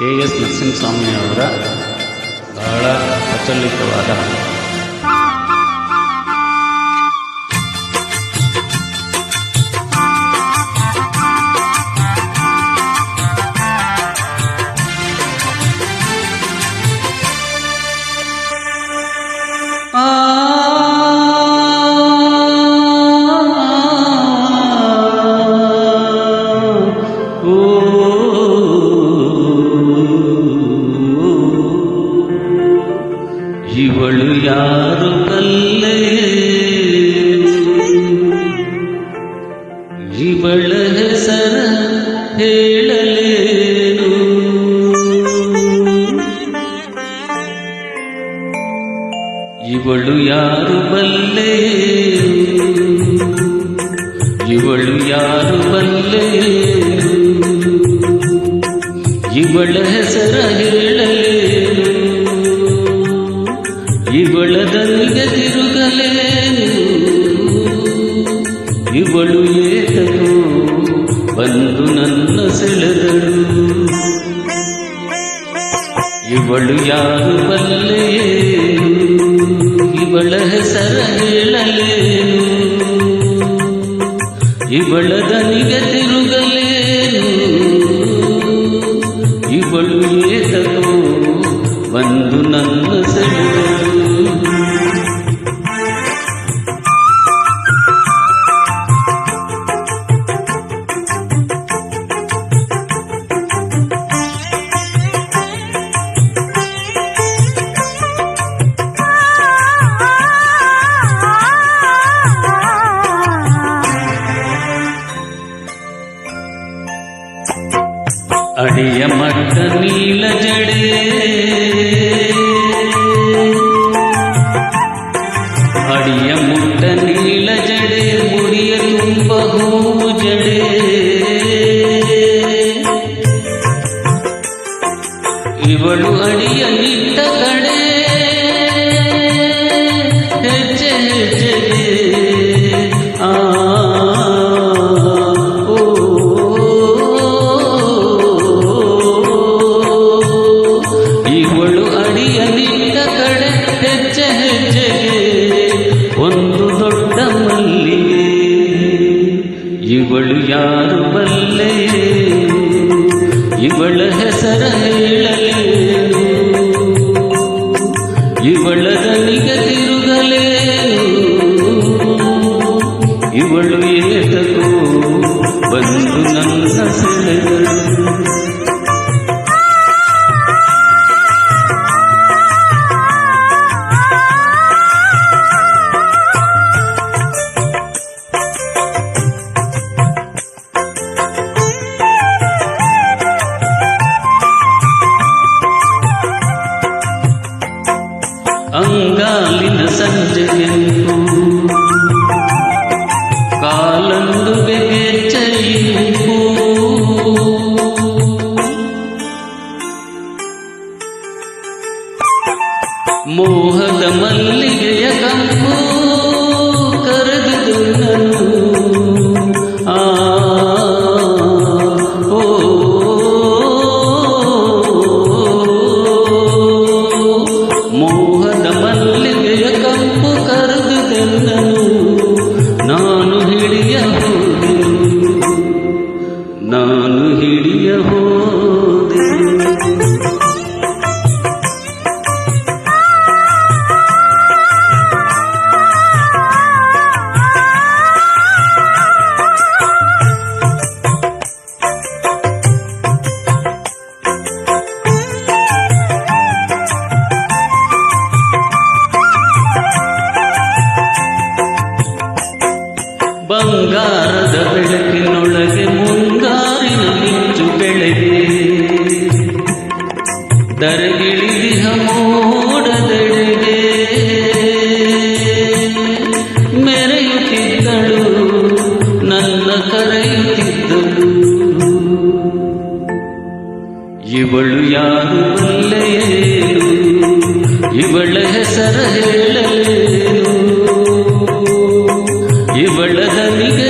K S ನರಸಿಂಹಸ್ವಾಮಿಯವರ ಬಹಳ ಪ್ರಚಲಿತವಾದ ಇವಳು ಯಾರು ಕಲ್ಲೆ? ಇವಳ ಹೆಸರ ಹೇಳಲೇನು ಇವಳ ದನಿಗೆ ತಿರುಗಲೇನು ಇವಳು ಏತನು? ಬಂದು ನನ್ನ ಸೆಳೆದಳು. ಇವಳು ಯಾರು ಬಲ್ಲೇನು ಇವಳ ಹೆಸರ ಹೇಳಲೇನು? ಇವಳ ದನಿಗೆ അറിയമട്ട നീല ജട് അടിയമുട്ട നീല ജട് മുടിയും ബഹൂ ಇವಳು ಯಾರು ಬಲ್ಲೆ ಇವಳ ಹೆಸರ ಹೇಳಲೇನು ಇವಳ ದನಿಗೆ ತಿರುಗಲೇನು ಇವಳು ಏತಕೋ అంగాలిన సంజయం. ಇವಳು ಯಾರು ಬಲ್ಲೆಯೇನು ಇವಳ ಹೆಸರ ಹೇಳಲೇನು ಇವಳ ದನಿಗೆ